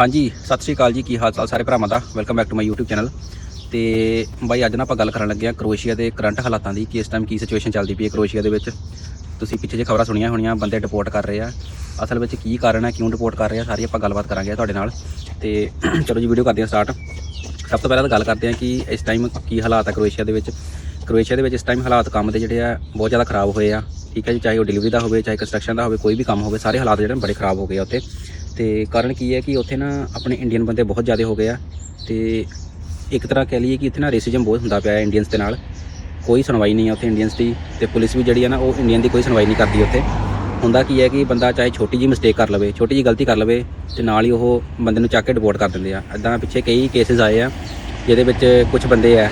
ਹਾਂਜੀ, ਸਤਿ ਸ਼੍ਰੀ ਅਕਾਲ ਜੀ, ਕੀ ਹਾਲ ਚਾਲ ਸਾਰੇ ਭਰਾਵਾਂ ਦਾ? Welcome back to my YouTube channel ਤੇ ਬਾਈ, ਅੱਜ ਨਾ ਆਪਾਂ ਗੱਲ ਕਰਨ ਲੱਗੇ ਆ ਕਰੋਏਸ਼ੀਆ ਦੇ ਕਰੰਟ ਹਾਲਾਤਾਂ ਦੀ, ਕਿ ਇਸ ਟਾਈਮ ਕੀ ਸਿਚੁਏਸ਼ਨ ਚੱਲਦੀ ਪਈ ਹੈ ਕਰੋਏਸ਼ੀਆ ਦੇ ਵਿੱਚ। ਤੁਸੀਂ ਪਿੱਛੇ ਜੇ ਖਬਰਾਂ ਸੁਣੀਆਂ ਹੋਣੀਆਂ, ਬੰਦੇ ਡਿਪੋਰਟ ਕਰ ਰਹੇ ਆ। ਅਸਲ ਵਿੱਚ ਕੀ ਕਾਰਨ ਹੈ, ਕਿਉਂ ਡਿਪੋਰਟ ਕਰ ਰਹੇ ਆ, ਸਾਰੀ ਆਪਾਂ ਗੱਲਬਾਤ ਕਰਾਂਗੇ ਤੁਹਾਡੇ ਨਾਲ। ਤੇ ਚਲੋ ਜੀ ਵੀਡੀਓ ਕਰਦੇ ਹਾਂ ਸਟਾਰਟ ਸਭ ਤੋਂ ਪਹਿਲਾਂ ਤਾਂ ਗੱਲ ਕਰਦੇ ਹਾਂ ਕਿ ਇਸ ਟਾਈਮ ਕੀ ਹਾਲਾਤ ਹੈ ਕਰੋਏਸ਼ੀਆ ਦੇ ਵਿੱਚ। ਕਰੋਏਸ਼ੀਆ ਦੇ ਵਿੱਚ ਇਸ ਟਾਈਮ ਹਾਲਾਤ ਕੰਮ ਦੇ ਜਿਹੜੇ ਆ, ਬਹੁਤ ਜ਼ਿਆਦਾ ਖਰਾਬ ਹੋਏ ਆ। ਠੀਕ ਹੈ ਜੀ, ਚਾਹੇ ਉਹ ਡਿਲੀਵਰੀ ਦਾ ਹੋਵੇ, ਚਾਹੇ ਕੰਸਟਰਕਸ਼ਨ ਦਾ ਹੋਵੇ, ਕੋਈ ਵੀ ਕੰਮ ਹੋਵੇ, ਸਾਰੇ ਹਾਲਾਤ ਜਿਹੜੇ ਨੇ ਬੜੇ ਖਰਾਬ ਹੋ ਗਏ ਆ ਉੱਥੇ। ਤੇ ਕਾਰਨ ਕੀ ਹੈ ਕਿ ਉੱਥੇ ਨਾ ਆਪਣੇ ਇੰਡੀਅਨ ਬੰਦੇ ਬਹੁਤ ਜ਼ਿਆਦਾ ਹੋ ਗਏ ਆ ਤੇ ਇੱਕ ਤਰ੍ਹਾਂ ਕਹਿ ਲਈਏ ਕਿ ਇੱਥੇ ਨਾ ਰੇਸਿਜ਼ਮ ਬਹੁਤ ਹੁੰਦਾ ਪਿਆ ਹੈ ਇੰਡੀਅਨਸ ਦੇ ਨਾਲ। ਕੋਈ ਸੁਣਵਾਈ ਨਹੀਂ ਹੈ ਉੱਥੇ ਇੰਡੀਅਨਸ ਦੀ ਤੇ ਪੁਲਿਸ ਵੀ ਜਿਹੜੀ ਹੈ ਨਾ ਉਹ ਇੰਡੀਅਨ ਦੀ ਕੋਈ ਸੁਣਵਾਈ ਨਹੀਂ ਕਰਦੀ ਉੱਥੇ। ਹੁੰਦਾ ਕੀ ਹੈ ਕਿ ਬੰਦਾ ਚਾਹੇ ਛੋਟੀ ਜੀ ਮਿਸਟੇਕ ਕਰ ਲਵੇ, ਛੋਟੀ ਜੀ ਗਲਤੀ ਕਰ ਲਵੇ ਤੇ ਨਾਲ ਹੀ ਉਹ ਬੰਦੇ ਨੂੰ ਚੱਕ ਕੇ ਡਿਪੋਰਟ ਕਰ ਦਿੰਦੇ ਆ। ਐਦਾਂ ਪਿੱਛੇ ਕਈ ਕੇਸਿਸ ਆਏ ਆ ਜਿਹਦੇ ਵਿੱਚ ਕੁਝ ਬੰਦੇ ਆ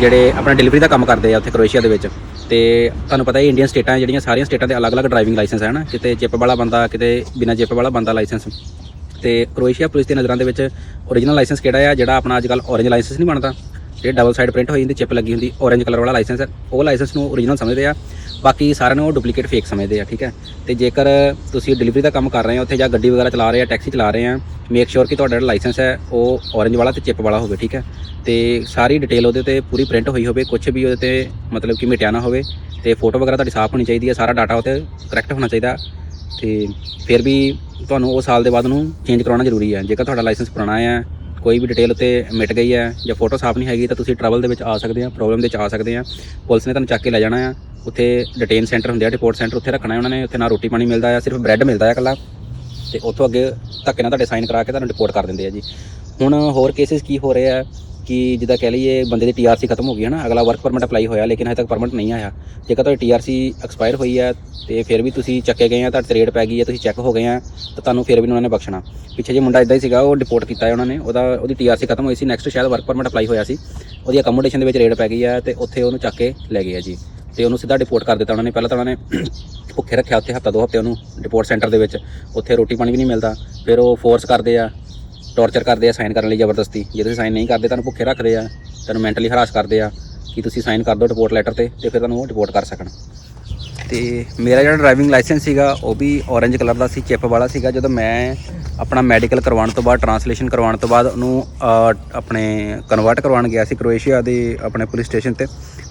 ਜਿਹੜੇ ਆਪਣਾ ਡਿਲੀਵਰੀ ਦਾ ਕੰਮ ਕਰਦੇ ਆ ਉੱਥੇ ਕਰੋਏਸ਼ੀਆ ਦੇ ਵਿੱਚ, ਤੇ ਤੁਹਾਨੂੰ ਪਤਾ ਹੀ ਇੰਡੀਅਨ ਸਟੇਟਾਂ ਜਿਹੜੀਆਂ ਸਾਰੀਆਂ ਸਟੇਟਾਂ ਦੇ ਅਲੱਗ-ਅਲੱਗ ਡਰਾਈਵਿੰਗ ਲਾਇਸੈਂਸ ਹੈ ਨਾ, ਕਿਤੇ ਚਿੱਪ ਵਾਲਾ ਬੰਦਾ, ਕਿਤੇ ਬਿਨਾਂ ਚਿੱਪ ਵਾਲਾ ਬੰਦਾ ਲਾਇਸੈਂਸ ਤੇ ਕਰੋਏਸ਼ੀਆ ਪੁਲਿਸ ਦੀ ਨਜ਼ਰਾਂ ਦੇ ਵਿੱਚ origignal ਲਾਇਸੈਂਸ ਕਿਹੜਾ ਆ, ਜਿਹੜਾ ਆਪਣਾ ਅੱਜਕੱਲ orange ਲਾਇਸੈਂਸ ਨਹੀਂ ਬਣਦਾ ਜਿਹੜੇ ਡਬਲ ਸਾਈਡ ਪ੍ਰਿੰਟ ਹੋਈ ਹੁੰਦੀ ਚਿੱਪ ਲੱਗੀ ਹੁੰਦੀ, orange ਕਲਰ ਵਾਲਾ ਲਾਇਸੈਂਸ ਹੈ ਉਹ ਲਾਇਸੈਂਸ ਨੂੰ origignal ਸਮਝਦੇ ਆ, ਬਾਕੀ ਸਾਰਿਆਂ ਨੂੰ ਉਹ ਡੁਪਲੀਕੇਟ ਫੇਕ ਸਮਝਦੇ ਆ, ਠੀਕ ਹੈ। ਤੇ ਜੇਕਰ ਤੁਸੀਂ ਡਿਲੀਵਰੀ ਦਾ ਕੰਮ ਕਰ ਰਹੇ ਹੋ, ਉੱਥੇ ਜਾਂ ਗੱਡੀ ਵਗੈਰਾ ਚਲਾ ਰਹੇ ਆ ਟੈਕਸੀ ਚਲਾ ਰਹੇ ਆ ਮੇਕ ਸ਼ੋਰ ਕਿ ਤੁਹਾਡਾ ਜਿਹੜਾ ਲਾਇਸੈਂਸ ਹੈ, ਉਹ orange ਵਾਲਾ ਤੇ ਚਿੱਪ ਵਾਲਾ ਹੋਵੇ, ਠੀਕ ਹੈ? ਤੇ ਸਾਰੀ ਡਿਟੇਲ ਉਹਦੇ ਤੇ ਪੂਰੀ ਪ੍ਰਿੰਟ ਹੋਈ ਹੋਵੇ ਕੁਝ ਵੀ ਉਹਦੇ ਤੇ ਮਤਲਬ ਕਿ ਮਿਟਿਆ ਨਾ ਹੋਵੇ, ਤੇ ਫੋਟੋ ਵਗੈਰਾ ਤੁਹਾਡੀ ਸਾਫ਼ ਹੋਣੀ ਚਾਹੀਦੀ ਹੈ, ਸਾਰਾ ਡਾਟਾ ਉਹਤੇ ਕਰੈਕਟ ਹੋਣਾ ਚਾਹੀਦਾ। ਤੇ ਫਿਰ ਵੀ ਤੁਹਾਨੂੰ ਉਹ ਸਾਲ ਦੇ ਬਾਅਦ ਨੂੰ ਚੇਂਜ ਕਰਾਉਣਾ ਜ਼ਰੂਰੀ ਹੈ। ਜੇਕਰ ਤੁਹਾਡਾ ਲਾਇਸੈਂਸ ਪੁਰਾਣਾ ਹੈ, ਕੋਈ ਵੀ ਡਿਟੇਲ ਉੱਤੇ ਮਿਟ ਗਈ ਹੈ, ਜਾਂ ਫੋਟੋ ਸਾਫ਼ ਨਹੀਂ ਹੈਗੀ, ਤਾਂ ਤੁਸੀਂ ਟਰਬਲ ਦੇ ਵਿੱਚ ਆ ਸਕਦੇ ਆ ਪ੍ਰੋਬਲਮ ਦੇ ਵਿੱਚ ਆ ਸਕਦੇ ਆ ਪੁਲਿਸ ਨੇ ਤੁਹਾਨੂੰ ਚੱਕ ਕੇ ਲੈ ਜਾਣਾ ਆ ਉੱਥੇ ਡਿਟੇਨ ਸੈਂਟਰ ਹੁੰਦੇ ਆ ਰਿਪੋਰਟ ਸੈਂਟਰ ਉੱਥੇ ਰੱਖਣਾ ਉਹਨਾਂ ਨੇ, ਉੱਥੇ ਨਾ ਰੋਟੀ ਪਾਣੀ ਮਿਲਦਾ ਆ ਸਿਰਫ ਬ੍ਰੈਡ ਮਿਲਦਾ ਆ ਇਕੱਲਾ। ਤੇ ਉੱਥੋਂ ਅੱਗੇ ਧੱਕੇ ਨਾਲ ਤੁਹਾਡੇ ਸਾਈਨ ਕਰਾ ਕੇ ਤੁਹਾਨੂੰ ਰਿਪੋਰਟ ਕਰ ਦਿੰਦੇ ਆ ਜੀ। ਹੁਣ ਹੋਰ ਕੇਸਿਸ ਕੀ ਹੋ ਰਹੇ ਆ ਕਿ ਜਿੱਦਾਂ ਕਹਿ ਲਈਏ ਬੰਦੇ ਦੀ ਟੀਆਰਸੀ ਖਤਮ ਹੋ ਗਈ ਹੈ ਨਾ, ਅਗਲਾ ਵਰਕ ਪਰਮਿਟ ਅਪਲਾਈ ਹੋਇਆ ਲੇਕਿਨ ਹਜੇ ਤੱਕ ਪਰਮਿਟ ਨਹੀਂ ਆਇਆ। ਜੇਕਰ ਤੁਹਾਡੀ ਟੀਆਰਸੀ ਐਕਸਪਾਇਰ ਹੋਈ ਹੈ ਤੇ ਫਿਰ ਵੀ ਤੁਸੀਂ ਚੱਕੇ ਗਏ ਆ, ਤੁਹਾਡੇ ਰੇਟ ਪੈ ਗਈ ਹੈ, ਤੁਸੀਂ ਚੈੱਕ ਹੋ ਗਏ ਆ, ਤਾਂ ਤੁਹਾਨੂੰ ਫਿਰ ਵੀ ਉਹਨਾਂ ਨੇ ਬਖਸ਼ਣਾ। ਪਿੱਛੇ ਜੇ ਮੁੰਡਾ ਇਦਾਂ ਹੀ ਸੀਗਾ, ਉਹ ਡਿਪੋਰਟ ਕੀਤਾ ਹੈ ਉਹਨਾਂ ਨੇ, ਉਹਦਾ ਉਹਦੀ ਟੀਆਰਸੀ ਖਤਮ ਹੋਈ ਸੀ ਨੈਕਸਟ ਸ਼ਾਇਦ ਵਰਕ ਪਰਮਿਟ ਅਪਲਾਈ ਹੋਇਆ ਸੀ। ਉਹਦੀ ਅਕਮੋਡੇਸ਼ਨ ਦੇ ਵਿੱਚ ਰੇਟ ਪੈ ਗਈ ਹੈ ਤੇ ਉੱਥੇ ਉਹਨੂੰ ਚੱਕ ਕੇ ਲੈ ਗਏ ਆ ਜੀ। ਤੇ ਉਹਨੂੰ ਸਿੱਧਾ ਡਿਪੋਰਟ ਕਰ ਦਿੱਤਾ ਉਹਨਾਂ ਨੇ। ਪਹਿਲਾਂ ਤਾਂ ਉਹਨਾਂ ਨੇ ਭੁੱਖੇ ਰੱਖਿਆ ਉੱਥੇ ਹਫਤਾ ਦੋ ਹਫ਼ਤੇ ਉਹਨੂੰ ਡਿਪੋਰਟ ਸੈਂਟਰ ਦੇ ਵਿੱਚ, ਉੱਥੇ ਰੋਟੀ ਪਾਣੀ ਵੀ ਨਹੀਂ ਮਿਲਦਾ, ਫਿਰ ਉਹ ਫੋਰਸ ਕਰਦੇ ਆ ਟੌਰਚਰ ਕਰਦੇ ਆ ਸਾਈਨ ਕਰਨ ਲਈ ਜ਼ਬਰਦਸਤੀ। ਜੇ ਤੁਸੀਂ ਸਾਈਨ ਨਹੀਂ ਕਰਦੇ, ਤੁਹਾਨੂੰ ਭੁੱਖੇ ਰੱਖਦੇ ਆ, ਤੁਹਾਨੂੰ ਮੈਂਟਲੀ ਹਰਾਸ ਕਰਦੇ ਆ, ਕਿ ਤੁਸੀਂ ਸਾਈਨ ਕਰ ਦਿਓ ਰਿਪੋਰਟ ਲੈਟਰ ਤੇ ਤੇ ਫਿਰ ਤੁਹਾਨੂੰ ਉਹ ਰਿਪੋਰਟ ਕਰ ਸਕਣ। ਤੇ ਮੇਰਾ ਜਿਹੜਾ ਡਰਾਈਵਿੰਗ ਲਾਇਸੈਂਸ ਸੀਗਾ, ਉਹ ਵੀ orange ਕਲਰ ਦਾ ਸੀ ਚਿਪ ਵਾਲਾ ਸੀਗਾ। ਜਦੋਂ ਮੈਂ ਆਪਣਾ ਮੈਡੀਕਲ ਕਰਵਾਉਣ ਤੋਂ ਬਾਅਦ ਟਰਾਂਸਲੇਸ਼ਨ ਕਰਵਾਉਣ ਤੋਂ ਬਾਅਦ ਉਹਨੂੰ ਆਪਣੇ ਕਨਵਰਟ ਕਰਵਾਉਣ ਗਿਆ ਸੀ ਕਰੋਏਸ਼ੀਆ ਦੇ ਆਪਣੇ ਪੁਲਿਸ ਸਟੇਸ਼ਨ ਤੇ।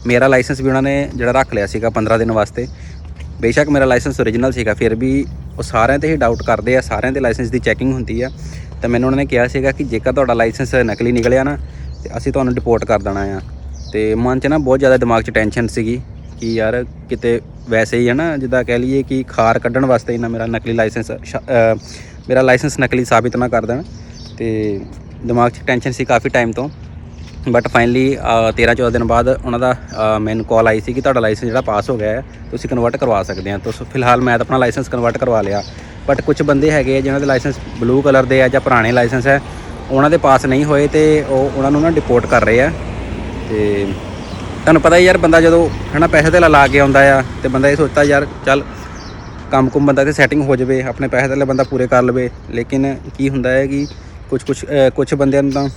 ਮੇਰਾ ਲਾਇਸੈਂਸ ਵੀ ਉਹਨਾਂ ਨੇ ਜਿਹੜਾ ਰੱਖ ਲਿਆ ਸੀਗਾ 15 ਦਿਨ ਵਾਸਤੇ। ਬੇਸ਼ੱਕ ਮੇਰਾ ਲਾਇਸੈਂਸ ਓਰੀਜਨਲ ਸੀਗਾ, ਫਿਰ ਵੀ ਉਹ ਸਾਰਿਆਂ ਤੇ ਹੀ ਡਾਊਟ ਕਰਦੇ ਆ, ਸਾਰਿਆਂ ਦੇ ਲਾਇਸੈਂਸ ਦੀ ਚੈਕਿੰਗ ਹੁੰਦੀ ਆ। ਤਾਂ ਮੈਨੂੰ ਉਹਨਾਂ ਨੇ ਕਿਹਾ ਸੀਗਾ ਕਿ ਜੇਕਰ ਤੁਹਾਡਾ ਲਾਇਸੈਂਸ ਨਕਲੀ ਨਿਕਲਿਆ ਨਾ, ਤੇ ਅਸੀਂ ਤੁਹਾਨੂੰ ਡਿਪੋਰਟ ਕਰ ਦੇਣਾ ਆ। ਤੇ ਮਨ 'ਚ ਨਾ ਬਹੁਤ ਜ਼ਿਆਦਾ ਦਿਮਾਗ 'ਚ ਟੈਨਸ਼ਨ ਸੀਗੀ ਕਿ ਯਾਰ ਕਿਤੇ ਵੈਸੇ ਹੀ ਹੈ ਨਾ, ਜਿੱਦਾਂ ਕਹਿ ਲਈਏ ਕਿ ਖਾਰ ਕੱਢਣ ਵਾਸਤੇ ਹੀ ਨਾ ਮੇਰਾ ਨਕਲੀ ਲਾਇਸੈਂਸ ਸ਼- ਮੇਰਾ ਲਾਇਸੈਂਸ ਨਕਲੀ ਸਾਬਿਤ ਨਾ ਕਰ ਦੇਣ। ਤੇ ਦਿਮਾਗ 'ਚ ਟੈਨਸ਼ਨ ਸੀ ਕਾਫੀ ਟਾਈਮ ਤੋਂ। ਬਟ ਫਾਈਨਲੀ 13 14 ਦਿਨ ਬਾਅਦ ਉਹਨਾਂ ਦਾ uh, ਮੈਨੂੰ ਕਾਲ ਆਈ ਸੀ ਕਿ ਤੁਹਾਡਾ ਲਾਇਸੈਂਸ ਜਿਹੜਾ ਪਾਸ ਹੋ ਗਿਆ ਹੈ, ਤੁਸੀਂ ਕਨਵਰਟ ਕਰਵਾ ਸਕਦੇ ਆ ਤੁਸੀਂ ਫਿਲਹਾਲ ਮੈਂ ਤਾਂ ਆਪਣਾ ਲਾਇਸੈਂਸ ਕਨਵਰਟ ਕਰਵਾ ਲਿਆ। ਬਟ ਕੁਝ ਬੰਦੇ ਹੈਗੇ ਆ ਜਿਨ੍ਹਾਂ ਦੇ ਲਾਇਸੈਂਸ ਬਲੂ ਕਲਰ ਦੇ ਆ ਜਾਂ ਪੁਰਾਣੇ ਲਾਇਸੈਂਸ ਹੈ ਉਹਨਾਂ ਦੇ ਪਾਸ ਨਹੀਂ ਹੋਏ ਤੇ ਉਹ ਉਹਨਾਂ ਨੂੰ ਨਾ ਡਿਪੋਰਟ ਕਰ ਰਹੇ ਆ। ਤੇ ਤੁਹਾਨੂੰ ਪਤਾ ਹੀ ਯਾਰ, ਬੰਦਾ ਜਦੋਂ ਹਨਾ ਪੈਸੇ ਤੇ ਲਾ ਕੇ ਆਉਂਦਾ ਆ ਤੇ ਬੰਦਾ ਇਹ ਸੋਚਦਾ ਯਾਰ, ਚੱਲ ਕੰਮ ਕੁਮ ਬੰਦਾ ਤੇ ਸੈਟਿੰਗ ਹੋ ਜਾਵੇ, ਆਪਣੇ ਪੈਸੇ ਤੇ ਬੰਦਾ ਪੂਰੇ ਕਰ ਲਵੇ। ਲੇਕਿਨ ਕੀ ਹੁੰਦਾ ਹੈ ਕਿ ਕੁਝ ਕੁਝ ਕੁਝ ਬੰਦਿਆਂ ਨੂੰ ਤਾਂ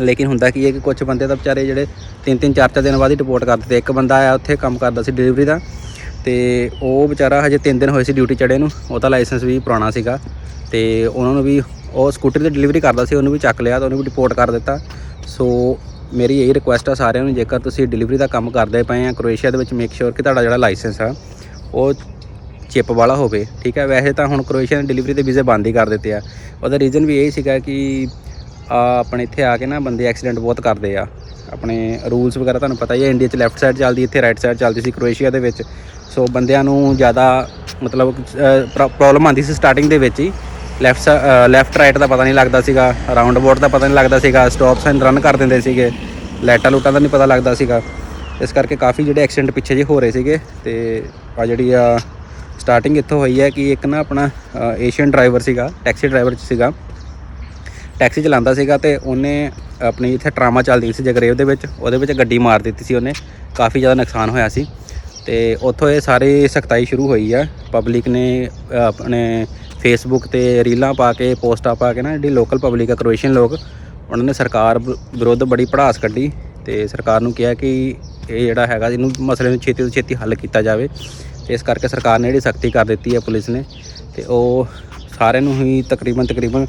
ਲੇਕਿਨ ਹੁੰਦਾ ਕੀ ਹੈ ਕਿ ਕੁਝ ਬੰਦੇ ਤਾਂ ਵਿਚਾਰੇ ਜਿਹੜੇ ਤਿੰਨ ਤਿੰਨ ਚਾਰ ਚਾਰ ਦਿਨ ਬਾਅਦ ਹੀ ਰਿਪੋਰਟ ਕਰ ਦਿੱਤੇ। ਇੱਕ ਬੰਦਾ ਆਇਆ, ਉੱਥੇ ਕੰਮ ਕਰਦਾ ਸੀ ਡਿਲੀਵਰੀ ਦਾ ਤੇ ਉਹ ਵਿਚਾਰਾ ਹਜੇ 3 ਦਿਨ ਹੋਏ ਸੀ ਡਿਊਟੀ ਚੜੇ ਨੂੰ ਉਹਦਾ ਲਾਇਸੈਂਸ ਵੀ ਪੁਰਾਣਾ ਸੀਗਾ ਤੇ ਉਹਨਾਂ ਨੂੰ ਵੀ ਉਹ ਸਕੂਟਰ ਤੇ ਡਿਲੀਵਰੀ ਕਰਦਾ ਸੀ, ਉਹਨੂੰ ਵੀ ਚੱਕ ਲਿਆ ਤਾਂ ਉਹਨੂੰ ਵੀ ਰਿਪੋਰਟ ਕਰ ਦਿੱਤਾ। ਸੋ ਮੇਰੀ ਇਹੀ ਰਿਕੁਐਸਟ ਆ ਸਾਰਿਆਂ ਨੂੰ, ਜੇਕਰ ਤੁਸੀਂ ਡਿਲੀਵਰੀ ਦਾ ਕੰਮ ਕਰਦੇ ਪਏ ਆ ਕਰੋਏਸ਼ੀਆ ਦੇ ਵਿੱਚ ਮੇਕ ਸ਼ੋਰ ਕਿ ਤੁਹਾਡਾ ਜਿਹੜਾ ਲਾਇਸੈਂਸ ਆ, ਉਹ ਚਿਪ ਵਾਲਾ ਹੋਵੇ। ਠੀਕ ਹੈ, ਵੈਸੇ ਤਾਂ ਹੁਣ ਕਰੋਏਸ਼ੀਆ ਨੇ ਡਿਲੀਵਰੀ ਦੇ ਵੀਜ਼ੇ ਬੰਦ ਹੀ ਕਰ ਦਿੱਤੇ ਆ। ਉਹਦਾ ਰੀਜ਼ਨ ਵੀ ਇਹ ਸੀਗਾ ਕਿ ਆਪਣੇ ਇੱਥੇ ਆ ਕੇ ਨਾ ਬੰਦੇ ਐਕਸੀਡੈਂਟ ਬਹੁਤ ਕਰਦੇ ਆ। ਆਪਣੇ ਰੂਲਸ ਵਗੈਰਾ ਤੁਹਾਨੂੰ ਪਤਾ ਹੀ ਹੈ ਇੰਡੀਆ 'ਚ ਲੈਫਟ ਸਾਈਡ ਚੱਲਦੀ, ਇੱਥੇ ਰਾਈਟ ਸਾਈਡ ਚੱਲਦੀ ਸੀ ਕਰੋਏਸ਼ੀਆ ਦੇ ਵਿੱਚ। ਸੋ ਬੰਦਿਆਂ ਨੂੰ ਜ਼ਿਆਦਾ ਮਤਲਬ ਪ੍ਰੋਬਲਮ ਆਉਂਦੀ ਸੀ ਸਟਾਰਟਿੰਗ ਦੇ ਵਿੱਚ ਹੀ। ਲੈਫਟ ਲੈਫਟ ਰਾਈਟ ਦਾ ਪਤਾ ਨਹੀਂ ਲੱਗਦਾ ਸੀਗਾ ਰਾਉਂਡ ਅਬਾਊਟ ਦਾ ਪਤਾ ਨਹੀਂ ਲੱਗਦਾ ਸੀਗਾ ਸਟਾਪ ਸਾਈਨ ਰਨ ਕਰ ਦਿੰਦੇ ਸੀਗੇ। ਲਾਈਟਾਂ ਲੂਟਾਂ ਦਾ ਨਹੀਂ ਪਤਾ ਲੱਗਦਾ ਸੀਗਾ। ਇਸ ਕਰਕੇ ਕਾਫੀ ਜਿਹੜੇ ਐਕਸੀਡੈਂਟ ਪਿੱਛੇ ਜਿਹੇ ਹੋ ਰਹੇ ਸੀਗੇ ਤੇ ਆ ਜਿਹੜੀ ਆ ਸਟਾਰਟਿੰਗ ਇੱਥੋਂ ਹੋਈ ਹੈ ਕਿ ਇੱਕ ਨਾ ਆਪਣਾ ਏਸ਼ੀਅਨ ਡਰਾਈਵਰ ਸੀਗਾ ਟੈਕਸੀ ਡਰਾਈਵਰ ਸੀਗਾ। ਟੈਕਸੀ ਚਲਾਉਂਦਾ ਸੀਗਾ ਤੇ ਉਹਨੇ ਆਪਣੀ ਇੱਥੇ ਟਰਾਮਾ ਚੱਲਦੀ ਸੀ ਜਗਰੇਵ ਦੇ ਵਿੱਚ, ਉਹਦੇ ਵਿੱਚ ਗੱਡੀ ਮਾਰ ਦਿੱਤੀ ਸੀ ਉਹਨੇ, ਕਾਫੀ ਜ਼ਿਆਦਾ ਨੁਕਸਾਨ ਹੋਇਆ ਸੀ। ਤੇ ਉੱਥੋਂ ਇਹ ਸਾਰੇ ਸਖਤਾਈ ਸ਼ੁਰੂ ਹੋਈ ਆ। ਪਬਲਿਕ ਨੇ ਆਪਣੇ ਫੇਸਬੁੱਕ ਤੇ ਰੀਲਾਂ ਪਾ ਕੇ, ਪੋਸਟਾਂ ਪਾ ਕੇ ਨਾ, ਜਿਹੜੀ ਲੋਕਲ ਪਬਲਿਕ ਆ ਕਰੋਏਸ਼ੀਅਨ ਲੋਕ, ਉਹਨਾਂ ਨੇ ਸਰਕਾਰ ਵਿਰੁੱਧ ਬੜੀ ਪੜਾਸ ਕੱਢੀ ਤੇ ਸਰਕਾਰ ਨੂੰ ਕਿਹਾ ਕਿ ਇਹ ਜਿਹੜਾ ਹੈਗਾ, ਇਹਨੂੰ ਮਸਲੇ ਨੂੰ ਛੇਤੀ ਤੋਂ ਛੇਤੀ ਹੱਲ ਕੀਤਾ ਜਾਵੇ। ਤੇ ਇਸ ਕਰਕੇ ਸਰਕਾਰ ਨੇ ਜਿਹੜੀ ਸਖਤੀ ਕਰ ਦਿੱਤੀ ਹੈ ਪੁਲਿਸ ਨੇ ਤੇ ਉਹ ਸਾਰਿਆਂ ਨੂੰ ਹੀ ਤਕਰੀਬਨ ਤਕਰੀਬਨ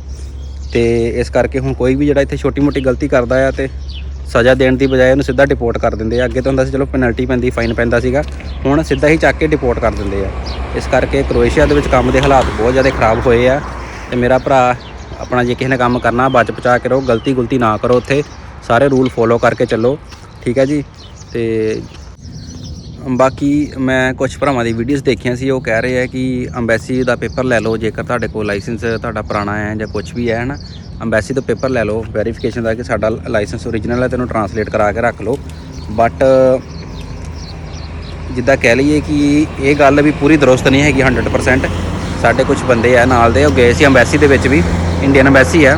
ਤੇ ਇਸ ਕਰਕੇ ਹੁਣ ਕੋਈ ਵੀ ਜਿਹੜਾ ਇੱਥੇ ਛੋਟੀ ਮੋਟੀ ਗਲਤੀ ਕਰਦਾ ਆ ਤੇ ਸਜ਼ਾ ਦੇਣ ਦੀ ਬਜਾਏ ਉਹਨੂੰ ਸਿੱਧਾ ਡਿਪੋਰਟ ਕਰ ਦਿੰਦੇ ਆ। ਅੱਗੇ ਤਾਂ ਹੁੰਦਾ ਸੀ, ਚਲੋ ਪੈਨਲਟੀ ਪੈਂਦੀ ਫਾਈਨ ਪੈਂਦਾ ਸੀਗਾ। ਹੁਣ ਸਿੱਧਾ ਹੀ ਚੱਕ ਕੇ ਡਿਪੋਰਟ ਕਰ ਦਿੰਦੇ ਆ। ਇਸ ਕਰਕੇ ਕਰੋਏਸ਼ੀਆ ਦੇ ਵਿੱਚ ਕੰਮ ਦੇ ਹਾਲਾਤ ਬਹੁਤ ਜ਼ਿਆਦਾ ਖਰਾਬ ਹੋਏ ਆ ਤੇ ਮੇਰਾ ਭਰਾ ਆਪਣਾ ਜੇ ਕਿਸੇ ਨੇ ਕੰਮ ਕਰਨਾ, ਬਚ ਬਚਾ ਕੇ ਰਹੋ, ਗਲਤੀ ਗੁਲਤੀ ਨਾ ਕਰੋ ਉੱਥੇ। ਸਾਰੇ ਰੂਲ ਫੋਲੋ ਕਰਕੇ ਚੱਲੋ। ਠੀਕ ਹੈ ਜੀ? ਤੇ ਬਾਕੀ ਮੈਂ ਕੁਝ ਭਰਾਵਾਂ ਦੀ ਵੀਡੀਓਜ਼ ਦੇਖੀਆਂ ਸੀ, ਉਹ ਕਹਿ ਰਹੇ ਆ ਕਿ ਅੰਬੈਸੀ ਦਾ ਪੇਪਰ ਲੈ ਲਓ, ਜੇਕਰ ਤੁਹਾਡੇ ਕੋਲ ਲਾਇਸੈਂਸ ਤੁਹਾਡਾ ਪੁਰਾਣਾ ਹੈ ਜਾਂ ਕੁਝ ਵੀ ਹੈ ਨਾ ਅੰਬੈਸੀ ਤੋਂ ਪੇਪਰ ਲੈ ਲਓ ਵੈਰੀਫਿਕੇਸ਼ਨ ਦਾ ਕਿ ਸਾਡਾ ਲਾਇਸੈਂਸ ਓਰੀਜਨਲ ਹੈ, ਤੈਨੂੰ ਟਰਾਂਸਲੇਟ ਕਰਾ ਕੇ ਰੱਖ ਲਓ। ਬਟ ਜਿੱਦਾਂ ਕਹਿ ਲਈਏ ਕਿ ਇਹ ਗੱਲ ਵੀ ਪੂਰੀ ਦਰੁਸਤ ਨਹੀਂ ਹੈਗੀ 100% ਸਾਡੇ ਕੁਝ ਬੰਦੇ ਆ, ਨਾਲ ਦੇ, ਉਹ ਗਏ ਸੀ ਅੰਬੈਸੀ ਦੇ ਵਿੱਚ ਵੀ ਇੰਡੀਅਨ ਅੰਬੈਸੀ ਆ।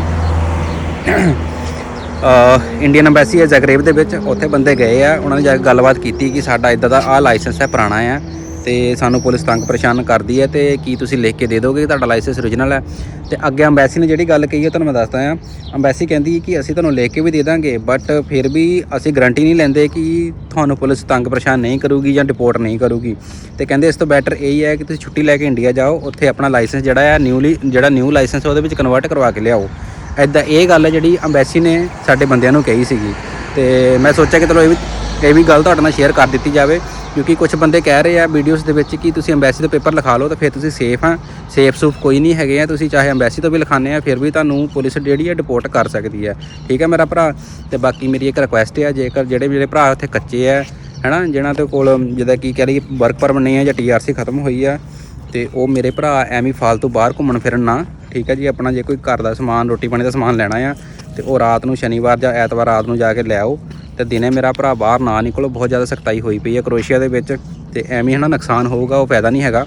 ਇੰਡੀਅਨ ਅੰਬੈਸੀ ਹੈ ਜ਼ਗਰੇਬ ਦੇ ਵਿੱਚ, ਉੱਥੇ ਬੰਦੇ ਗਏ ਆ, ਉਹਨਾਂ ਨੇ ਜਾ ਕੇ ਗੱਲਬਾਤ ਕੀਤੀ ਕਿ ਸਾਡਾ ਇਦਾਂ ਦਾ ਆਹ ਲਾਇਸੈਂਸ ਹੈ, ਪੁਰਾਣਾ ਆ, ਤੇ ਸਾਨੂੰ ਪੁਲਿਸ ਤੰਗ ਪਰੇਸ਼ਾਨ ਕਰਦੀ ਹੈ, ਤੇ ਕੀ ਤੁਸੀਂ ਲਿਖ ਕੇ ਦੇ ਦੋਗੇ ਤੁਹਾਡਾ ਲਾਇਸੈਂਸ ਓਰੀਜਨਲ ਹੈ? ਤੇ ਅੱਗੇ ਅੰਬੈਸੀ ਨੇ ਜਿਹੜੀ ਗੱਲ ਕਹੀ ਹੈ, ਤੁਹਾਨੂੰ ਮੈਂ ਦੱਸਦਾ ਆ ਅੰਬੈਸੀ ਕਹਿੰਦੀ ਕਿ ਅਸੀਂ ਤੁਹਾਨੂੰ ਲਿਖ ਕੇ ਵੀ ਦੇ ਦਾਂਗੇ ਬਟ ਫਿਰ ਵੀ ਅਸੀਂ ਗਾਰੰਟੀ ਨਹੀਂ ਲੈਂਦੇ ਕਿ ਤੁਹਾਨੂੰ ਪੁਲਿਸ ਤੰਗ ਪਰੇਸ਼ਾਨ ਨਹੀਂ ਕਰੂਗੀ ਜਾਂ ਡਿਪੋਰਟ ਨਹੀਂ ਕਰੂਗੀ। ਤੇ ਕਹਿੰਦੇ ਇਸ ਤੋਂ ਬੈਟਰ ਇਹ ਹੀ ਹੈ ਕਿ ਤੁਸੀਂ ਛੁੱਟੀ ਲੈ ਕੇ ਇੰਡੀਆ ਜਾਓ, ਉੱਥੇ ਆਪਣਾ ਲਾਇਸੈਂਸ ਜਿਹੜਾ ਹੈ ਨਿਊਲੀ ਜਿਹੜਾ ਨਿਊ ਲਾਇਸੈਂਸ ਉਹਦੇ ਵਿੱਚ ਕਨਵਰਟ ਕਰਵਾ ਕੇ ਲਿਆਓ। ਐਦਾਂ ਇਹ ਗੱਲ ਹੈ ਜਿਹੜੀ ਅੰਬੈਸੀ ਨੇ ਸਾਡੇ ਬੰਦਿਆਂ ਨੂੰ ਕਹੀ ਸੀਗੀ। ਤੇ ਮੈਂ ਸੋਚਿਆ ਕਿ ਚਲੋ ਇਹ ਵੀ ਇਹ ਵੀ ਗੱਲ ਤੁਹਾਡੇ ਨਾਲ ਸ਼ੇਅਰ ਕਰ ਦਿੱਤੀ ਜਾਵੇ, ਕਿਉਂਕਿ ਕੁਝ ਬੰਦੇ ਕਹਿ ਰਹੇ ਆ ਵੀਡੀਓਜ਼ ਦੇ ਵਿੱਚ ਕਿ ਤੁਸੀਂ ਅੰਬੈਸੀ ਤੋਂ ਪੇਪਰ ਲਿਖਾ ਲਓ ਤਾਂ ਫਿਰ ਤੁਸੀਂ ਸੇਫ ਆ। ਸੇਫ ਸੂਫ ਕੋਈ ਨਹੀਂ ਹੈਗੇ ਆ, ਤੁਸੀਂ ਚਾਹੇ ਅੰਬੈਸੀ ਤੋਂ ਵੀ ਲਿਖਾਣੇ ਆ, ਫਿਰ ਵੀ ਤੁਹਾਨੂੰ ਪੁਲਿਸ ਜਿਹੜੀ ਹੈ ਡਿਪੋਰਟ ਕਰ ਸਕਦੀ ਹੈ ਠੀਕ ਹੈ ਮੇਰਾ ਭਰਾ? ਤੇ ਬਾਕੀ ਮੇਰੀ ਇੱਕ ਰਿਕੁਐਸਟ ਹੈ ਜੇਕਰ ਜਿਹੜੇ ਜਿਹੜੇ ਭਰਾ ਉੱਥੇ ਕੱਚੇ ਆ, ਹੈਨਾ ਜਿਹਨਾਂ ਦੇ ਕੋਲ ਜਿੱਦਾਂ ਕੀ ਕਹਿ ਰਹੀ ਵਰਕ ਪਰਮਿਟ ਨਹੀਂ ਹੈ ਜਾਂ ਟੀਆਰਸੀ ਖਤਮ ਹੋਈ ਆ, ਤੇ ਉਹ ਮੇਰੇ ਭਰਾ ਐਵੇਂ ਫਾਲਤੂ ਬਾਹਰ ਘੁੰਮਣ ਫਿਰਨ ਨਾ ਠੀਕ ਹੈ ਜੀ, ਆਪਣਾ ਜੇ ਕੋਈ ਘਰ ਦਾ ਸਮਾਨ, ਰੋਟੀ ਪਾਣੀ ਦਾ ਸਮਾਨ ਲੈਣਾ ਆ, ਤੇ ਉਹ ਰਾਤ ਨੂੰ ਸ਼ਨੀਵਾਰ ਜਾਂ ਐਤਵਾਰ ਰਾਤ ਨੂੰ ਜਾ ਕੇ ਲੈ ਆਓ। ਤੇ ਦਿਨੇ ਮੇਰਾ ਭਰਾ ਬਾਹਰ ਨਾ ਨਿਕਲੋ, ਬਹੁਤ ਜ਼ਿਆਦਾ ਸਖਤਾਈ ਹੋਈ ਪਈ ਹੈ ਕਰੋਸ਼ੀਆ ਦੇ ਵਿੱਚ, ਤੇ ਐਵੇਂ ਹਨਾ ਨੁਕਸਾਨ ਹੋਊਗਾ, ਉਹ ਫਾਇਦਾ ਨਹੀਂ ਹੈਗਾ।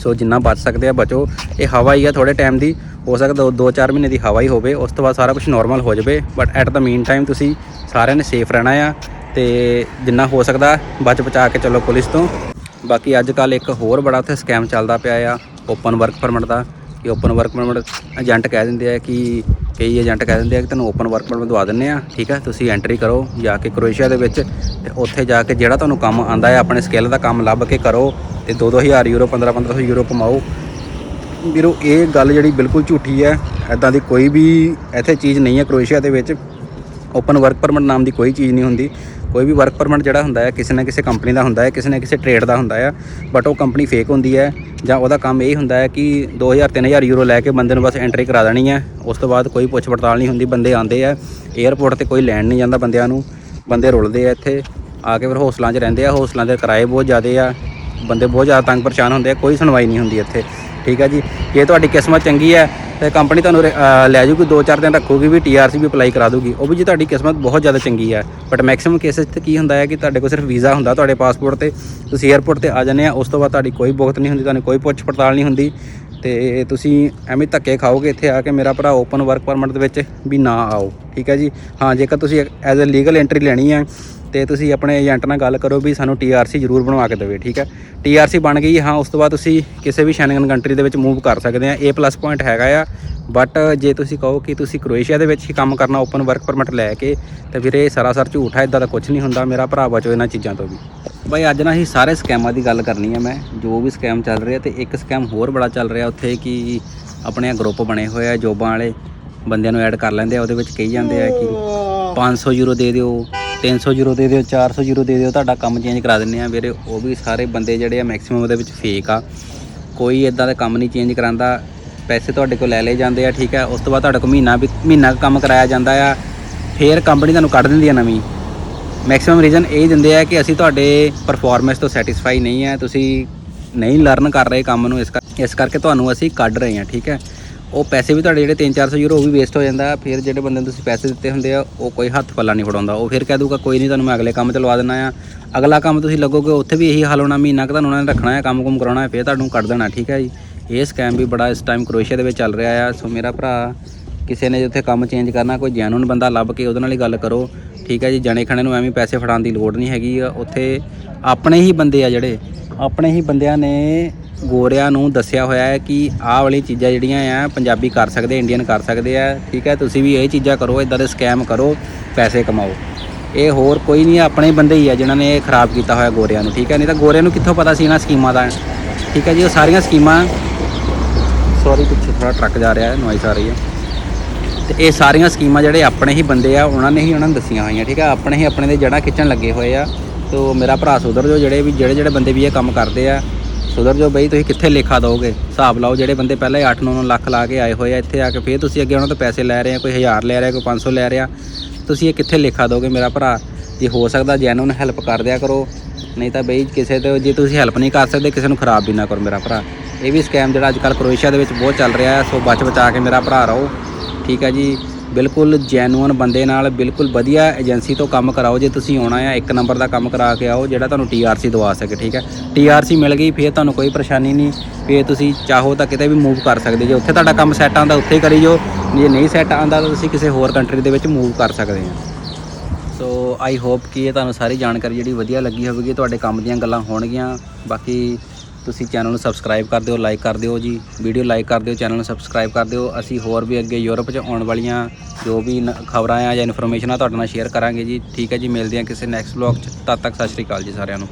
ਸੋ ਜਿੰਨਾ ਬਚ ਸਕਦੇ ਆ, ਬਚੋ। ਇਹ ਹਵਾ ਹੀ ਆ ਥੋੜੇ ਟਾਈਮ ਦੀ, ਹੋ ਸਕਦਾ 2-4 ਮਹੀਨੇ ਦੀ ਹਵਾ ਹੀ ਹੋਵੇ, ਉਸ ਤੋਂ ਬਾਅਦ ਸਾਰਾ ਕੁਝ ਨਾਰਮਲ ਹੋ ਜਾਵੇ। But at the mean time ਤੁਸੀਂ ਸਾਰਿਆਂ ਨੇ ਸੇਫ ਰਹਿਣਾ ਆ, ਤੇ ਜਿੰਨਾ ਹੋ ਸਕਦਾ, ਬਚ ਬਚਾ ਕੇ ਚੱਲੋ ਪੁਲਿਸ ਤੋਂ। ਬਾਕੀ ਅੱਜ ਕੱਲ ਇੱਕ ਹੋਰ ਬੜਾ ਉੱਥੇ ਸਕੈਮ ਚੱਲਦਾ ਪਿਆ ਆ ਓਪਨ ਵਰਕ ਪਰਮਿਟ ਦਾ। ਕਿ ਓਪਨ ਵਰਕ ਪਰਮਿਟ ਏਜੰਟ ਕਹਿ ਦਿੰਦੇ ਆ ਕਿ ਕਈ ਏਜੰਟ ਕਹਿ ਦਿੰਦੇ ਆ ਕਿ ਤੁਹਾਨੂੰ ਓਪਨ ਵਰਕ ਪਰਮਿਟ ਦਵਾ ਦਿੰਨੇ ਆ, ਠੀਕ ਹੈ ਤੁਸੀਂ ਐਂਟਰੀ ਕਰੋ ਜਾ ਕੇ ਕਰੋਏਸ਼ੀਆ ਦੇ ਵਿੱਚ ਤੇ ਉੱਥੇ ਜਾ ਕੇ ਜਿਹੜਾ ਤੁਹਾਨੂੰ ਕੰਮ ਆਂਦਾ ਹੈ ਆਪਣੇ ਸਕਿੱਲ ਦਾ ਕੰਮ ਲੱਭ ਕੇ ਕਰੋ ਤੇ 2-2000 ਯੂਰੋ 15-1500 ਯੂਰੋ ਕਮਾਓ। ਵੀਰੋ, ਇਹ ਗੱਲ ਜਿਹੜੀ ਬਿਲਕੁਲ ਝੂਠੀ ਹੈ ਐਦਾਂ ਦੀ ਕੋਈ ਵੀ ਇੱਥੇ ਚੀਜ਼ ਨਹੀਂ ਹੈ ਕਰੋਏਸ਼ੀਆ ਦੇ ਵਿੱਚ। ਓਪਨ ਵਰਕ ਪਰਮਿਟ ਨਾਮ ਦੀ ਕੋਈ ਚੀਜ਼ ਨਹੀਂ ਹੁੰਦੀ। ਕੋਈ ਵੀ ਵਰਕ ਪਰਮਿਟ ਜਿਹੜਾ ਹੁੰਦਾ ਹੈ, ਕਿਸੇ ਨਾ ਕਿਸੇ ਕੰਪਨੀ ਦਾ ਹੁੰਦਾ ਹੈ, ਕਿਸੇ ਨਾ ਕਿਸੇ ਟ੍ਰੇਡ ਦਾ ਹੁੰਦਾ ਹੈ ਬਟ ਉਹ ਕੰਪਨੀ ਫੇਕ ਹੁੰਦੀ ਹੈ ਜਾਂ ਉਹਦਾ ਕੰਮ ਇਹ ਹੁੰਦਾ ਹੈ ਕਿ 2000 3000 ਯੂਰੋ ਲੈ ਕੇ ਬੰਦੇ ਨੂੰ ਬਸ ਐਂਟਰੀ ਕਰਾ ਦੇਣੀ ਹੈ। ਉਸ ਤੋਂ ਬਾਅਦ ਕੋਈ ਪੁੱਛ ਪੜਤਾਲ ਨਹੀਂ ਹੁੰਦੀ, ਬੰਦੇ ਆਉਂਦੇ ਆ 에ਅਰਪੋਰਟ ਤੇ ਕੋਈ ਲੈਣ ਨਹੀਂ ਜਾਂਦਾ ਬੰਦਿਆਂ ਨੂੰ, ਬੰਦੇ ਰੁਲਦੇ ਆ ਇੱਥੇ, ਆ ਕੇ ਫਿਰ ਹੌਸਲਾਂ 'ਚ ਰਹਿੰਦੇ ਆ, ਹੌਸਲਾਂ ਦੇ ਕਿਰਾਏ ਬਹੁਤ ਜ਼ਿਆਦੇ ਆ ਬੰਦੇ ਬਹੁਤ ਜ਼ਿਆਦਾ ਤੰਗ ਪਰੇਸ਼ਾਨ ਹੁੰਦੇ ਆ, ਕੋਈ ਸੁਣਵਾਈ ਨਹੀਂ ਹੁੰਦੀ ਇੱਥੇ। ਠੀਕ ਹੈ ਜੀ? ਜੇ ਤੁਹਾਡੀ ਕਿਸਮਤ ਚੰਗੀ ਹੈ ਤੇ ਕੰਪਨੀ ਤੁਹਾਨੂੰ ਰੇ- ਲੈ ਜੂਗੀ 2-4 ਦਿਨ ਰੱਖੂਗੀ ਵੀ ਟੀਆਰਸੀ ਵੀ ਅਪਲਾਈ ਕਰਾ ਦੂਗੀ। ਉਹ ਵੀ ਜੇ ਤੁਹਾਡੀ ਕਿਸਮਤ ਬਹੁਤ ਜ਼ਿਆਦਾ ਚੰਗੀ ਹੈ ਬਟ ਮੈਕਸਿਮਮ ਕੇਸਿਸ ਤੇ ਕੀ ਹੁੰਦਾ ਹੈ ਕਿ ਤੁਹਾਡੇ ਕੋਲ ਸਿਰਫ ਵੀਜ਼ਾ ਹੁੰਦਾ ਤੁਹਾਡੇ ਪਾਸਪੋਰਟ ਤੇ, ਤੁਸੀਂ 에ਅਰਪੋਰਟ ਤੇ ਆ ਜਾਂਦੇ ਆ, ਉਸ ਤੋਂ ਬਾਅਦ ਤੁਹਾਡੀ ਕੋਈ ਭੁਗਤ ਨਹੀਂ ਹੁੰਦੀ, ਤੁਹਾਨੂੰ ਕੋਈ ਪੁੱਛ ਪੜਤਾਲ ਨਹੀਂ ਹੁੰਦੀ। ਤੇ ਤੁਸੀਂ ਐਵੇਂ ਧੱਕੇ ਖਾਓਗੇ ਇੱਥੇ ਆ ਕੇ ਮੇਰਾ ਭਰਾ ਓਪਨ ਵਰਕ ਪਰਮਿਟ ਦੇ ਵਿੱਚ ਵੀ ਨਾ ਆਓ। ਠੀਕ ਹੈ ਜੀ? ਹਾਂ, ਜੇਕਰ ਤੁਸੀਂ ਐਜ਼ ਅ ਲੀਗਲ ਐਂਟਰੀ ਲੈਣੀ ਹੈ ਤੇ ਤੁਸੀਂ ਆਪਣੇ ਏਜੰਟ ਨਾਲ ਗੱਲ ਕਰੋ ਵੀ ਸਾਨੂੰ ਟੀਆਰਸੀ ਜ਼ਰੂਰ ਬਣਵਾ ਕੇ ਦੇਵੇ ਠੀਕ ਹੈ? ਟੀਆਰਸੀ ਬਣ ਗਈ ਹਾਂ ਉਸ ਤੋਂ ਬਾਅਦ ਤੁਸੀਂ ਕਿਸੇ ਵੀ ਸ਼ੈਂਗਨ ਕੰਟਰੀ ਦੇ ਵਿੱਚ ਮੂਵ ਕਰ ਸਕਦੇ ਆ। ਇਹ ਪਲੱਸ ਪੁਆਇੰਟ ਹੈਗਾ ਆ ਬਟ ਜੇ ਤੁਸੀਂ ਕਹੋ ਕਿ ਤੁਸੀਂ ਕਰੋਏਸ਼ੀਆ ਦੇ ਵਿੱਚ ਹੀ ਕੰਮ ਕਰਨਾ ਓਪਨ ਵਰਕ ਪਰਮਿਟ ਲੈ ਕੇ ਤੇ ਫਿਰ ਇਹ ਸਰਾਸਰ ਝੂਠ ਹੈ ਇਦਾਂ ਦਾ ਕੁਝ ਨਹੀਂ ਹੁੰਦਾ ਮੇਰਾ ਭਰਾ ਬਚੋ ਇਹਨਾਂ ਚੀਜ਼ਾਂ ਤੋਂ ਵੀ। ਬਾਈ ਅੱਜ ਨਾ ਅਸੀਂ ਸਾਰੇ ਸਕੈਮਾਂ ਦੀ ਗੱਲ ਕਰਨੀ ਹੈ ਮੈਂ ਜੋ ਵੀ ਸਕੈਮ ਚੱਲ ਰਿਹਾ ਤੇ ਇੱਕ ਸਕੈਮ ਹੋਰ ਬੜਾ ਚੱਲ ਰਿਹਾ ਉੱਥੇ ਕਿ ਆਪਣੇ ਗਰੁੱਪ ਬਣੇ ਹੋਏ ਆ ਜੋਬਾਂ ਵਾਲੇ ਬੰਦਿਆਂ ਨੂੰ ਐਡ ਕਰ ਲੈਂਦੇ ਆ ਉਹਦੇ ਵਿੱਚ ਕਹੀ ਜਾਂਦੇ ਆ ਕਿ 500 ਯੂਰੋ ਦੇ ਦਿਓ 300 ਯੂਰੋ ਦੇ ਦਿਓ 400 ਯੂਰੋ ਦੇ ਦਿਓ, ਤੁਹਾਡਾ ਕੰਮ ਚੇਂਜ ਕਰਾ ਦਿੰਨੇ ਆ ਵੀਰੇ। ਉਹ ਵੀ ਸਾਰੇ ਬੰਦੇ ਜਿਹੜੇ ਆ ਮੈਕਸਿਮਮ ਉਹਦੇ ਵਿੱਚ ਫੇਕ ਆ। ਕੋਈ ਇਦਾਂ ਦਾ ਕੰਮ ਨਹੀਂ ਚੇਂਜ ਕਰਾਂਦਾ। ਪੈਸੇ ਤੁਹਾਡੇ ਕੋਲ ਲੈ ਲਏ ਜਾਂਦੇ ਆ, ਠੀਕ ਹੈ ਉਸ ਤੋਂ ਬਾਅਦ ਤੁਹਾਡੇ ਕੋਲ ਮਹੀਨਾ ਵੀ, ਮਹੀਨਾ ਕੁ ਕੰਮ ਕਰਾਇਆ ਜਾਂਦਾ ਆ। ਫੇਰ ਕੰਪਨੀ ਤੁਹਾਨੂੰ ਕੱਢ ਦਿੰਦੀ ਆ ਨਵੀਂ। ਮੈਕਸਿਮਮ ਰੀਜ਼ਨ ਇਹ ਦਿੰਦੇ ਆ ਕਿ ਅਸੀਂ ਤੁਹਾਡੇ ਪਰਫਾਰਮੈਂਸ ਤੋਂ ਸੈਟੀਸਫਾਈ ਨਹੀਂ ਹੈ ਤੁਸੀਂ ਨਹੀਂ ਲਰਨ ਕਰ ਰਹੇ ਕੰਮ ਨੂੰ, ਇਸ ਕਰ, ਇਸ ਕਰਕੇ ਤੁਹਾਨੂੰ ਅਸੀਂ ਕੱਢ ਰਹੇ ਹਾਂ ਠੀਕ ਹੈ ਉਹ ਪੈਸੇ ਵੀ ਤੁਹਾਡੇ ਜਿਹੜੇ 3-400 ਯੂਰੋ ਉਹ ਵੀ ਵੇਸਟ ਹੋ ਜਾਂਦਾ, ਫਿਰ ਜਿਹੜੇ ਬੰਦੇ ਨੂੰ ਤੁਸੀਂ ਪੈਸੇ ਦਿੱਤੇ ਹੁੰਦੇ ਆ, ਉਹ ਕੋਈ ਹੱਥ ਪੱਲਾ ਨਹੀਂ ਫੜਾਉਂਦਾ। ਉਹ ਫਿਰ ਕਹਿ ਦੂਗਾ ਕੋਈ ਨਹੀਂ, ਤੁਹਾਨੂੰ ਮੈਂ ਅਗਲੇ ਕੰਮ ਤੇ ਲਵਾ ਦਿੰਦਾ ਆ। ਅਗਲਾ ਕੰਮ ਤੁਸੀਂ ਲੱਗੋਗੇ, ਉੱਥੇ ਵੀ ਇਹੀ ਹਾਲ ਹੋਣਾ, ਮਹੀਨਾ ਕਿ ਤੁਹਾਨੂੰ ਉਹਨਾਂ ਨੇ ਰੱਖਣਾ ਹੈ ਕੰਮ ਕੁਮ ਕਰਾਉਣਾ ਹੈ ਫਿਰ ਤੁਹਾਨੂੰ ਕੱਢ ਦੇਣਾ, ਠੀਕ ਹੈ ਜੀ? ਇਹ ਸਕੈਮ ਵੀ ਬੜਾ ਇਸ ਟਾਈਮ ਕਰੋਸ਼ੀਆ ਦੇ ਵਿੱਚ ਚੱਲ ਰਿਹਾ ਆ। ਸੋ ਮੇਰਾ ਭਰਾ ਕਿਸੇ ਨੇ ਜਿੱਥੇ ਕੰਮ ਚੇਂਜ ਕਰਨਾ, ਕੋਈ ਜੈਨੂਨ ਬੰਦਾ ਲੱਭ ਕੇ ਉਹਦੇ ਨਾਲ ਹੀ ਗੱਲ ਕਰੋ। ਠੀਕ ਹੈ ਜੀ, ਜਣੇ ਖਣੇ ਨੂੰ ਐਵੇਂ ਪੈਸੇ ਫੜਾਉਣ ਦੀ ਲੋੜ ਨਹੀਂ ਹੈਗੀ ਆ। ਉੱਥੇ ਆਪਣੇ ਹੀ ਬੰਦੇ ਆ ਜਿਹੜੇ, ਆਪਣੇ ਹੀ ਬੰਦਿਆਂ ਨੇ ਗੋਰਿਆਂ ਨੂੰ ਦੱਸਿਆ ਹੋਇਆ ਹੈ ਕਿ ਆਹ ਵਾਲੀ ਚੀਜ਼ਾਂ ਜਿਹੜੀਆਂ ਆ, ਪੰਜਾਬੀ ਕਰ ਸਕਦੇ ਇੰਡੀਅਨ ਕਰ ਸਕਦੇ ਆ, ਠੀਕ ਹੈ? ਤੁਸੀਂ ਵੀ ਇਹ ਚੀਜ਼ਾਂ ਕਰੋ ਇਦਾਂ ਦੇ ਸਕੈਮ ਕਰੋ, ਪੈਸੇ ਕਮਾਓ। ਇਹ ਹੋਰ ਕੋਈ ਨਹੀਂ, ਆਪਣੇ ਬੰਦੇ ਹੀ ਆ ਜਿਨ੍ਹਾਂ ਨੇ ਇਹ ਖਰਾਬ ਕੀਤਾ ਹੋਇਆ ਗੋਰਿਆਂ ਨੂੰ, ਠੀਕ ਹੈ? ਨਹੀਂ ਤਾਂ ਗੋਰਿਆਂ ਨੂੰ ਕਿੱਥੋਂ ਪਤਾ ਸੀ ਇਹਨਾਂ ਸਕੀਮਾਂ ਦਾ? ਠੀਕ ਹੈ ਜੀ, ਉਹ ਸਾਰੀਆਂ ਸਕੀਮਾਂ ਸੌਰੀ ਪਿੱਛੇ ਥੋੜਾ ਟਰੱਕ ਜਾ ਰਿਹਾ ਹੈ ਨੋਇਸ ਆ ਰਹੀ ਹੈ। ਤੇ ਇਹ ਸਾਰੀਆਂ ਸਕੀਮਾਂ ਜਿਹੜੇ ਆਪਣੇ ਹੀ ਬੰਦੇ ਆ, ਉਹਨਾਂ ਨੇ ਹੀ ਉਹਨਾਂ ਨੂੰ ਦੱਸੀਆਂ ਹੋਈਆਂ, ਠੀਕ ਹੈ? ਆਪਣੇ ਹੀ ਆਪਣੇ ਦੇ ਜੜ੍ਹਾਂ ਖਿੱਚਣ ਲੱਗੇ ਹੋਏ ਆ। ਤੋ ਮੇਰਾ ਭਰਾ ਸੁਧਰ ਜੋ ਜਿਹੜੇ ਵੀ, ਜਿਹੜੇ ਜਿਹੜੇ ਬੰਦੇ ਵੀ ਇਹ ਕੰਮ ਕਰਦੇ ਆ ਸੁਧਰ ਜੋ ਬਈ, ਤੁਸੀਂ ਕਿੱਥੇ ਲੇਖਾ ਦੋਗੇ ਹਿਸਾਬ ਲਾਓ ਜਿਹੜੇ ਬੰਦੇ ਪਹਿਲਾਂ ਹੀ 8-9 ਲੱਖ ਲਾ ਕੇ ਆਏ ਹੋਏ ਆ, ਇੱਥੇ ਆ ਕੇ ਫੇਰ ਤੁਸੀਂ ਅੱਗੇ ਉਹਨਾਂ ਤੋਂ ਪੈਸੇ ਲੈ ਰਹੇ ਆ, ਕੋਈ 1000 ਲੈ ਰਿਹਾ, ਕੋਈ 500 ਲੈ ਰਿਹਾ। ਤੁਸੀਂ ਇਹ ਕਿੱਥੇ ਲੇਖਾ ਦੋਗੇ ਮੇਰਾ ਭਰਾ? ਜੇ ਹੋ ਸਕਦਾ ਜੈਨੂਨ ਹੈਲਪ ਕਰ ਦਿਆ ਕਰੋ। ਨਹੀਂ ਤਾਂ ਬਈ, ਕਿਸੇ ਤੇ ਜੇ ਤੁਸੀਂ ਹੈਲਪ ਨਹੀਂ ਕਰ ਸਕਦੇ, ਕਿਸੇ ਨੂੰ ਖਰਾਬ ਵੀ ਨਾ ਕਰੋ ਮੇਰਾ ਭਰਾ। ਇਹ ਵੀ ਸਕੈਮ ਜਿਹੜਾ ਅੱਜ ਕੱਲ੍ਹ ਕਰੋਏਸ਼ੀਆ ਦੇ ਵਿੱਚ ਬਹੁਤ ਚੱਲ ਰਿਹਾ ਹੈ ਸੋ ਬਚ ਬਚਾ ਕੇ ਮੇਰਾ ਭਰਾ ਰਹੋ। ਠੀਕ ਹੈ ਜੀ। ਬਿਲਕੁਲ ਜੈਨੂਅਨ ਬੰਦੇ ਨਾਲ ਬਿਲਕੁਲ ਵਧੀਆ ਏਜੰਸੀ ਤੋਂ ਕੰਮ ਕਰਾਓ, ਜੇ ਤੁਸੀਂ ਆਉਣਾ ਆ, ਇੱਕ ਨੰਬਰ ਦਾ ਕੰਮ ਕਰਾ ਕੇ ਆਓ, ਜਿਹੜਾ ਤੁਹਾਨੂੰ ਟੀਆਰਸੀ ਦਵਾ ਸਕੇ, ਠੀਕ ਹੈ? ਟੀਆਰਸੀ ਮਿਲ ਗਈ, ਫਿਰ ਤੁਹਾਨੂੰ ਕੋਈ ਪਰੇਸ਼ਾਨੀ ਨਹੀਂ, ਫਿਰ ਤੁਸੀਂ ਚਾਹੋ ਤਾਂ ਕਿਤੇ ਵੀ ਮੂਵ ਕਰ ਸਕਦੇ ਜੇ, ਉੱਥੇ ਤੁਹਾਡਾ ਕੰਮ ਸੈੱਟ ਆਉਂਦਾ, ਉੱਥੇ ਕਰੀ ਜਾਓ, ਜੇ ਨਹੀਂ ਸੈੱਟ ਆਉਂਦਾ ਤਾਂ ਤੁਸੀਂ ਕਿਸੇ ਹੋਰ ਕੰਟਰੀ ਦੇ ਵਿੱਚ ਮੂਵ ਕਰ ਸਕਦੇ ਆ। ਸੋ ਆਈ ਹੋਪ ਕਿ ਇਹ ਤੁਹਾਨੂੰ ਸਾਰੀ ਜਾਣਕਾਰੀ ਜਿਹੜੀ ਵਧੀਆ ਲੱਗੀ ਹੋਵੇਗੀ, ਤੁਹਾਡੇ ਕੰਮ ਦੀਆਂ ਗੱਲਾਂ ਹੋਣਗੀਆਂ, ਬਾਕੀ ਤੁਸੀਂ ਚੈਨਲ ਨੂੰ ਸਬਸਕ੍ਰਾਈਬ ਕਰ ਦਿਓ ਲਾਈਕ ਕਰ ਦਿਓ ਜੀ। ਵੀਡੀਓ ਲਾਈਕ ਕਰ ਦਿਓ, ਚੈਨਲ ਨੂੰ ਸਬਸਕ੍ਰਾਈਬ ਕਰ ਦਿਓ। ਅਸੀਂ ਹੋਰ ਵੀ ਅੱਗੇ ਯੂਰਪ 'ਚ ਆਉਣ ਵਾਲੀਆਂ ਜੋ ਵੀ ਖਬਰਾਂ ਆ ਜਾਂ ਇਨਫੋਰਮੇਸ਼ਨ ਆ ਤੁਹਾਡੇ ਨਾਲ ਸ਼ੇਅਰ ਕਰਾਂਗੇ ਜੀ। ਠੀਕ ਹੈ ਜੀ, ਮਿਲਦੇ ਹਾਂ ਕਿਸੇ ਨੈਕਸਟ ਵਲੌਗ 'ਚ। ਤਦ ਤੱਕ ਸਤਿ ਸ਼੍ਰੀ ਅਕਾਲ ਜੀ ਸਾਰਿਆਂ ਨੂੰ।